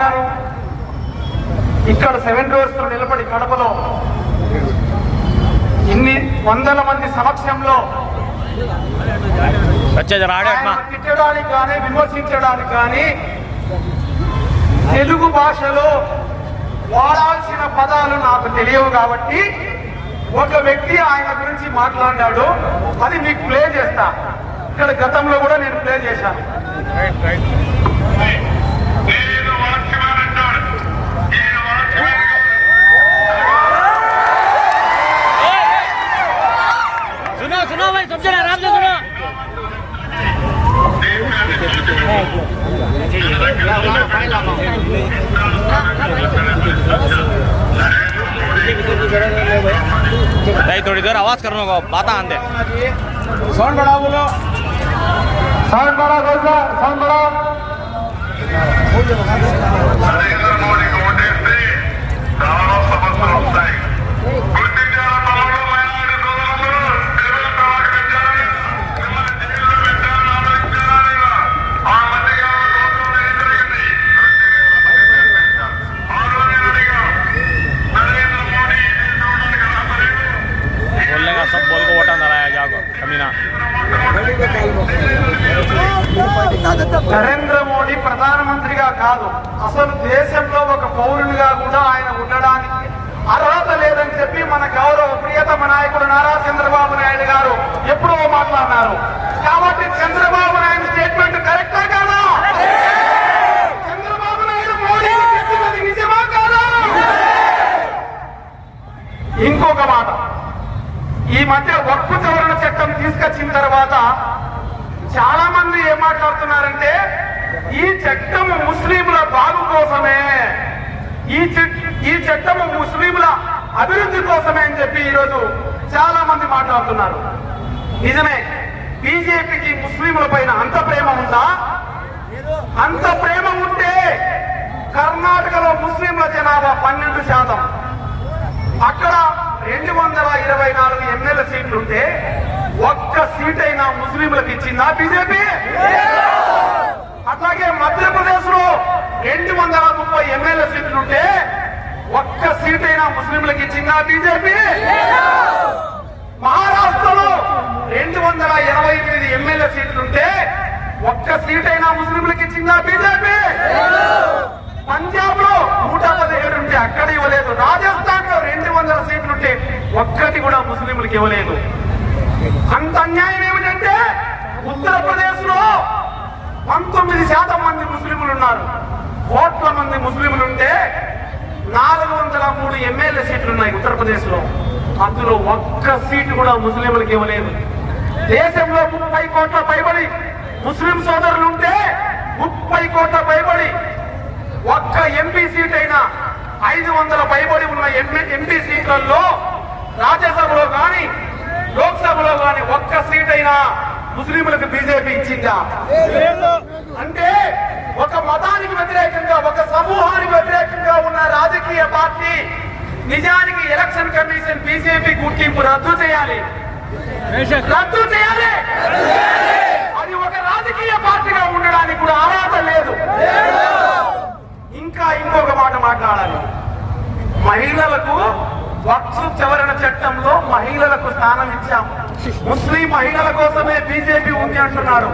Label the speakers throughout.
Speaker 1: ఆయనను ఇక్కడ seven roads నిలబడి కడపలో ఇన్ని వందల మంది సమక్షంలో తిట్టడానికి కానీ విమర్శించడానికి కానీ తెలుగు భాషలో వాడాల్సిన పదాలు నాకు తెలియవు కాబట్టి ఒక వ్యక్తి ఆయన గురించి మాట్లాడినాడు అది మీకు ప్లే చేస్తా. ఇక్కడ గతంలో కూడా నేను ప్లే చేశాను.
Speaker 2: भाई आराम से सुनो। भाई थोड़ी देर आवाज़ करने को बात आंदे।
Speaker 1: साउंड बड़ा बोलो। साउंड बड़ा बोलो साउंड बड़ा
Speaker 3: నరేంద్ర మోడీ
Speaker 1: ప్రధానమంత్రిగా కాదు అసలు దేశంలో ఒక పౌరునిగా కూడా ఆయన ఉండడానికి అర్హత లేదని చెప్పి మన గౌరవ ప్రియతమ నాయకుడు నారా చంద్రబాబు నాయుడు గారు ఎప్పుడో మాట్లాడినారు. కాబట్టి చంద్రబాబు నాయుడు స్టేట్మెంట్ కరెక్టా కాదా? చంద్రబాబు నాయుడు మోడీ నిజమా కాదా? ఇంకొక మాట. ఈ మధ్య వర్క్ చవరణ తీసుకొచ్చిన తర్వాత చాలా మంది ఏం మాట్లాడుతున్నారంటే ఈ చట్టము ముస్లింల బాగు కోసమే ఈ ఈ చట్టము ముస్లింల అభివృద్ధి కోసమే అని చెప్పి ఈరోజు చాలా మంది మాట్లాడుతున్నారు. నిజమే బీజేపీకి ముస్లింల పైన అంత ప్రేమ ఉందా? అంత ప్రేమ ఉంటే కర్ణాటకలో ముస్లింల జనాభా పన్నెండు శాతం. అక్కడ రెండు వందల ఇరవై నాలుగు ఎమ్మెల్యే సీట్లుంటే ఒక్క సీట్ అయినా ముస్లింలకు ఇచ్చిందా బీజేపీ? అట్లాగే మధ్యప్రదేశ్లో రెండు వందల ముప్పై ఎమ్మెల్యే సీట్లుంటే ఒక్క సీట్ అయినా ముస్లింలకు ఇచ్చిందా బీజేపీ? మహారాష్ట్రలో రెండు వందల ఇరవై ఎనిమిది ఎమ్మెల్యే సీట్లుంటే ఒక్క సీట్ అయినా ముస్లింలకు ఇచ్చిందా బీజేపీ? పంజాబ్లో నూట పదిహేడు ఉంటే అక్కడ ఇవ్వలేదు. రాజస్థాన్లో రెండు వందల సీట్లుంటే ఒక్కటి కూడా ముస్లింలకు ఇవ్వలేదు. అంత అన్యాయం ఏమిటంటే ఉత్తరప్రదేశ్లో పంతొమ్మిది శాతం మంది ముస్లింలు ఉన్నారు. కోట్ల మంది ముస్లింలు ఉంటే నాలుగు వందల మూడు ఎమ్మెల్యే సీట్లు ఉన్నాయి ఉత్తరప్రదేశ్లో అందులో ఒక్క సీటు కూడా ముస్లింలకు ఇవ్వలేదు. దేశంలో ముప్పై కోట్ల పైబడి ముస్లిం సోదరులు ఉంటే ముప్పై కోట్ల పైబడి ఒక్క ఎంపీ సీట్ అయినా ఐదు వందల పైబడి ఉన్న ఎంపీ సీట్లలో రాజ్యసభలో కానీ లోక్సభలో గాని ఒక్క సీట్ అయినా ముస్లింలకు బీజేపీ ఇచ్చిందా? అంటే ఒక మతానికి వ్యతిరేకంగా ఒక సమూహానికి వ్యతిరేకంగా ఉన్న రాజకీయ పార్టీ నిజానికి ఎలక్షన్ కమిషన్ బీజేపీ గుర్తింపు రద్దు చేయాలి. రద్దు చేయాలి. అది ఒక రాజకీయ పార్టీగా ఉండడానికి కూడా అర్హత లేదు. ఇంకా ఇంకొక మాట మాట్లాడాలి. మహిళలకు వక్స్ సవరణ చట్టంలో మహిళలకు స్థానం ఇచ్చాం ముస్లిం మహిళల కోసమే బీజేపీ ఉంది అంటున్నారు.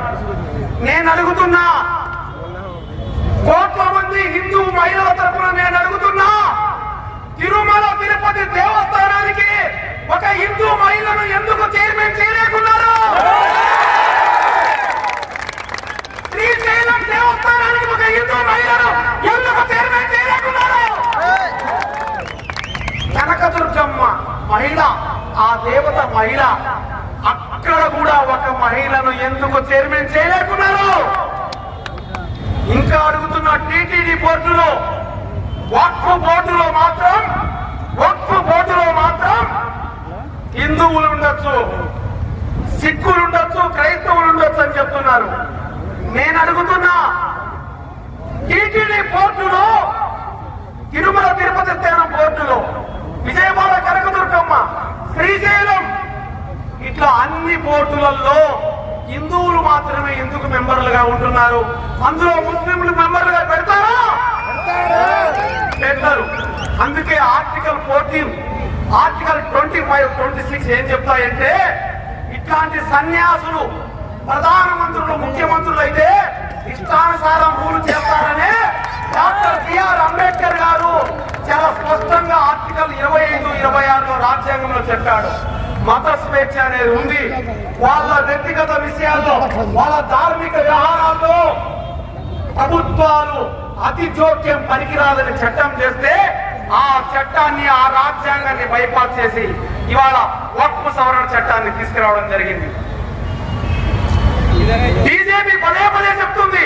Speaker 1: నేను అడుగుతున్నా కోట్ల మంది హిందూ మహిళల తరపున నేను అడుగుతున్నా తిరుమల తిరుపతి దేవస్థానానికి ఒక హిందూ మహిళను ఎందుకు చైర్మన్ చేయలేకున్నారు శ్రీశైలం దేవస్థానానికి ఒక హిందూ మహిళను ఎందుకు చైర్మన్ చేయలేకున్నారు కనకదుర్గమ్మ మహిళ ఆ దేవత మహిళ అక్కడ కూడా ఒక మహిళను ఎందుకు చైర్మన్ చేయలేకున్నారు? ఇంకా అడుగుతున్న టీటీడీ బోర్డులో వక్ఫ్ బోర్డులో మాత్రం వక్ఫ్ బోర్డులో మాత్రం హిందువులు ఉండొచ్చు సిక్కులు ఉండొచ్చు క్రైస్తవులు ఉండొచ్చు అని చెప్తున్నారు నేను అడుగుతున్నా టీటీడీ బోర్డులో తిరుమల తిరుపతి స్థానం బోర్డులో విజయవాడ అన్ని బోర్డులలో హిందువులు మాత్రమే ఎందుకు మెంబర్లుగా ఉంటున్నారు? అందులో ముస్లింలు మెంబర్లుగా పెడతారా? పెట్టారు అందుకే article fourteen article twenty five twenty six ఏం చెప్తాయంటే ఇట్లాంటి సన్యాసులు ప్రధానమంత్రులు ముఖ్యమంత్రులు అయితే ఇష్టానుసారం రూలు చేస్తారని డాక్టర్ బిఆర్ అంబేద్కర్ గారు చాలా స్పష్టంగా ఆర్టికల్ ఇరవై ఐదు ఇరవై ఆరులో రాజ్యాంగంలో చెప్పాడు. మత స్వేచ్ఛ అనేది ఉంది. వాళ్ళ వ్యక్తిగత విషయాల్లో వాళ్ళ ధార్మిక వ్యవహారాల్లో ప్రభుత్వాలు అతి జోక్యం పనికిరాదని చట్టం చేస్తే ఆ చట్టాన్ని ఆ రాజ్యాంగాన్ని బైపాస్ చేసి ఇవాళ వక్ఫ్ సవరణ చట్టాన్ని తీసుకురావడం జరిగింది. బీజేపీ పదే పదే చెప్తుంది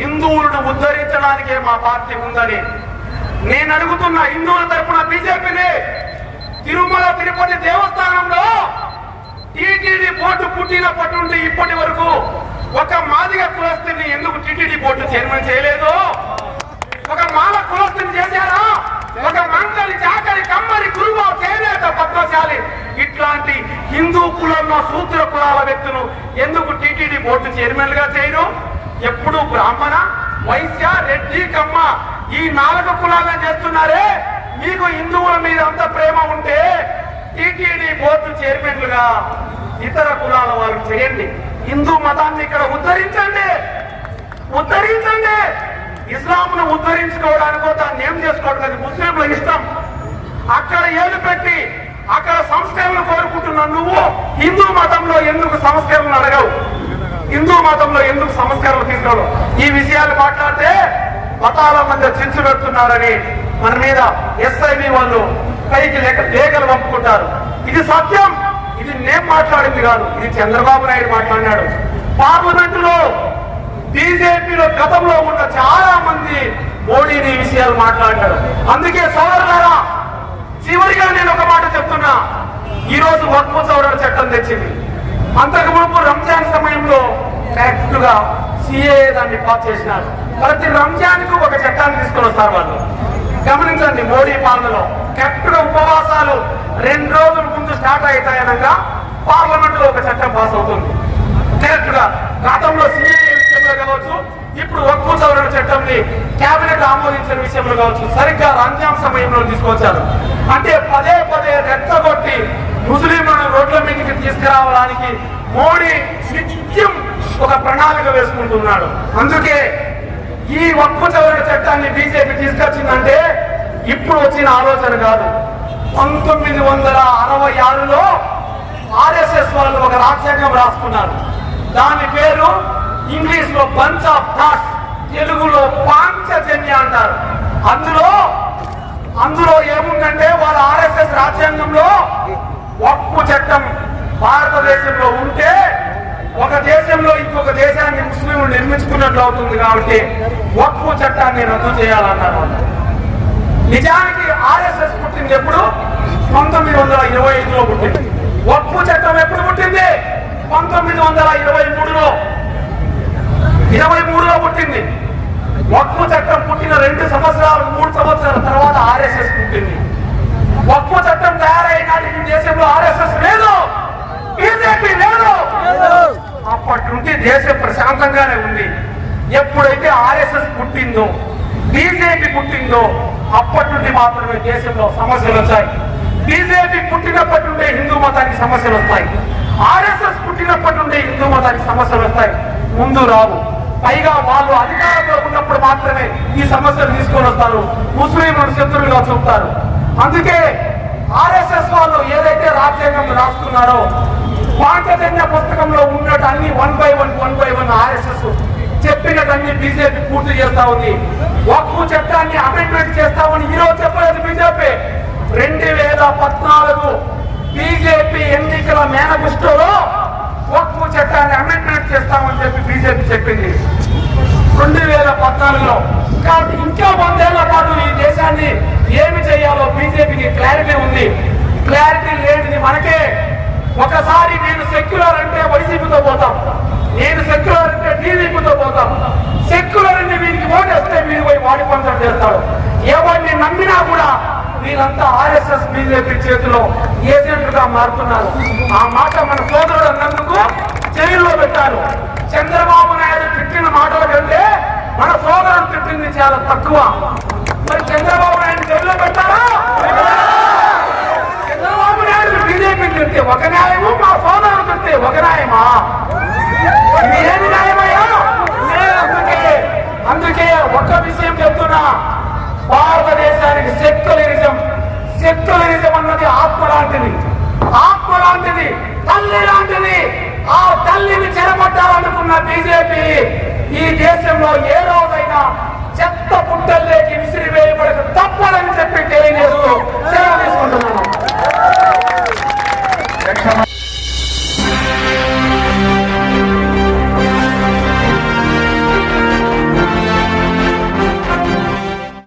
Speaker 1: హిందువులను ఉద్ధరించడానికే మా పార్టీ ఉందని. నేను అడుగుతున్న హిందువుల తరపున బీజేపీని తిరుమల తిరుపతి దేవస్థానంలో టీటీడీ బోర్డు పుట్టినప్పటి నుండి ఇప్పటి వరకు ఒక మాదిగ కులస్తుని ఎందుకు టీటీడీ బోర్డు చైర్మన్ చేయలేదు? ఒక మాల కులస్తుని చేశారా? ఒక మంగళి చాకరి కమ్మరి గురువు చేనేత పద్మశాలి. ఇట్లాంటి హిందూ కులంలో సూత్ర కులాల వ్యక్తులు ఎందుకు టీటీడీ బోర్డు చైర్మన్గా చేయరు? ఎప్పుడు బ్రాహ్మణ వైశ్య రెడ్డి కమ్మ ఈ నాలుగు కులాలను చేస్తున్నారే? మీకు హిందువుల మీద అంత ప్రేమ ఉంటే టీటీడీ బోర్డు చైర్మన్లుగా ఇతర కులాల వారు చేయండి. హిందూ మతాన్ని ఇక్కడ ఉద్ధరించండి. ఉద్ధరించండి. ఇస్లాంను ఉద్ధరించుకోవడానికో దాన్ని ఏం చేసుకోవడం అది ముస్లింల ఇష్టం. అక్కడ ఏలు పెట్టి అక్కడ సంస్కరణలు కోరుకుంటున్న నువ్వు హిందూ మతంలో ఎందుకు సంస్కరణలు అడగవు? హిందూ మతంలో ఎందుకు సంస్కరణలు తీసుకోవడం? ఈ విషయాలు మాట్లాడితే మతాల మధ్య చిచ్చు పెడుతున్నారని మన మీద ఎస్ఐబి వాళ్ళు పైకి లేక లేఖలు పంపుకుంటారు. ఇది సత్యం. ఇది నేను మాట్లాడింది కాదు. ఇది చంద్రబాబు నాయుడు మాట్లాడినాడు. పార్లమెంటులో బీజేపీలో గతంలో ఉన్న చాలా మంది మోడీని విషయాలు మాట్లాడారు అందుకే సోదరులారా చివరిగా నేను ఒక మాట చెప్తున్నా. ఈ రోజు వక్ఫ్ సవరణ చట్టం తెచ్చింది. అంతకు మునుపు రంజాన్ సమయంలో కరెక్ట్గా సిఏ దాన్ని పాస్ చేసినారు. ప్రతి రంజాన్కు ఒక చట్టాన్ని తీసుకొని వస్తారు వాళ్ళు. గమనించండి మోడీ పాలనలో కరెక్ట్ ఉపవాసాలు రెండు రోజుల ముందు స్టార్ట్ అవుతాయనగా పార్లమెంట్లో ఒక చట్టం పాస్ అవుతుంది. డైరెక్ట్గా గతంలో సిఏ విషయంలో కావచ్చు ఇప్పుడు వక్ఫ్ సవరణ చట్టంని కేబినెట్ ఆమోదించిన విషయంలో కావచ్చు సరిగ్గా రంజాన్ సమయంలో తీసుకొచ్చారు. అంటే పదే పదే రెచ్చగొట్టి ముస్లింలను రోడ్ల మీదకి తీసుకురావడానికి మోడీ నిత్యం ఒక ప్రణాళిక వేసుకుంటున్నాడు. అందుకే ఈ వక్ఫ్ సవరణ చట్టాన్ని బీజేపీ తీసుకొచ్చిందంటే ఇప్పుడు వచ్చిన ఆలోచన కాదు. పంతొమ్మిది వందల అరవై ఆరులో ఆర్ఎస్ఎస్ వాళ్ళు ఒక రాజ్యాంగం రాసుకున్నారు. దాని పేరు ఇంగ్లీష్లో బంచ్ ఆఫ్ థాట్స్ తెలుగులో పాంచజన్య అంటారు. అందులో అందులో ఏముందంటే వాళ్ళ ఆర్ఎస్ఎస్ రాజ్యాంగంలో వక్ఫ్ చట్టం భారతదేశంలో ఉంటే ఒక దేశంలో ఇంకొక దేశాన్ని ముస్లింలు నిర్మించుకున్నట్లు అవుతుంది కాబట్టి వక్ఫ్ చట్టాన్ని రద్దు చేయాలన్నారు. నిజానికి ఆర్ఎస్ఎస్ పుట్టింది ఎప్పుడు? పంతొమ్మిది వందల ఇరవై ఐదులో పుట్టింది. వక్ఫ్ చట్టం ఎప్పుడు పుట్టింది? పంతొమ్మిది వందల ఇరవై మూడులో. ఇరవై మూడులో పుట్టింది. వక్ఫ్ చట్టం పుట్టిన రెండు సంవత్సరాలు మూడు సంవత్సరాల తర్వాత ఆర్ఎస్ఎస్ పుట్టింది. వక్ఫ్ చట్టం తయారైన దేశంలో ఆర్ఎస్ఎస్ లేదు. బీజేపీ లేదు. అప్పటి నుంచి దేశం ప్రశాంతంగానే ఉంది. ఎప్పుడైతే ఆర్ఎస్ఎస్ పుట్టిందో బీజేపీ పుట్టిందో అప్పటి నుండి మాత్రమే దేశంలో సమస్యలు వచ్చాయి బీజేపీ పుట్టినప్పటి నుండే హిందూ మతానికి సమస్యలు వస్తాయి. ఆర్ఎస్ఎస్ పుట్టినప్పటి నుండి హిందూ మతానికి సమస్యలు వస్తాయి. ముందు రావు. పైగా వాళ్ళు అధికారంలో ఉన్నప్పుడు మాత్రమే ఈ సమస్యలు తీసుకొని వస్తారు. ముస్లింలు శత్రువులుగా చూపుతారు. అందుకే ఆర్ఎస్ఎస్ వాళ్ళు ఏదైతే రాజ్యాంగం రాస్తున్నారో పాంచజన్య పుస్తకంలో ఉన్నట్టు అన్ని one by one one by one RSS చెప్పినటన్ని BJP పూర్తి చేస్తా ఉంది. ఒక్క చట్టాన్ని అమెండ్మెంట్ చేస్తామని ఈరోజు చెప్పలేదు బీజేపీ. రెండు వేల పద్నాలుగు బీజేపీ ఎన్నికల మేనిఫెస్టోలో ఒక్క చట్టాన్ని అమెండ్మెంట్ చేస్తామని చెప్పి బీజేపీ చెప్పింది. రెండు వేల పద్నాలుగులో. కాబట్టి ఇంకా వందేళ్ళ పాటు ఈ దేశాన్ని ఏమి చేయాలో బీజేపీకి క్లారిటీ ఉంది. క్లారిటీ లేనిది మనకే ఒకసారి నేను సెక్యులర్ అంటే వైసీపీతో పోతాం. నేను సెక్యులర్ అంటే టీడీపీతో పోతాం. సెక్యులర్ అంటే వీరికి ఓటేస్తే మీరు పోయి వాడి పంచం చేస్తాడు ఎవరిని నమ్మినా కూడా వీరంతా ఆర్ఎస్ఎస్ బీజేపీ చేతిలో ఏజెంట్గా మారుతున్నారు. ఆ మాట మన సోదరుడు అన్నందుకు జైల్లో పెట్టారు. చంద్రబాబు నాయుడు తిట్టిన మాటల కంటే మన సోదరుడు తిట్టింది చాలా తక్కువ. మరి చంద్రబాబు నాయుడు జైల్లో పెట్టారా? దేశంలో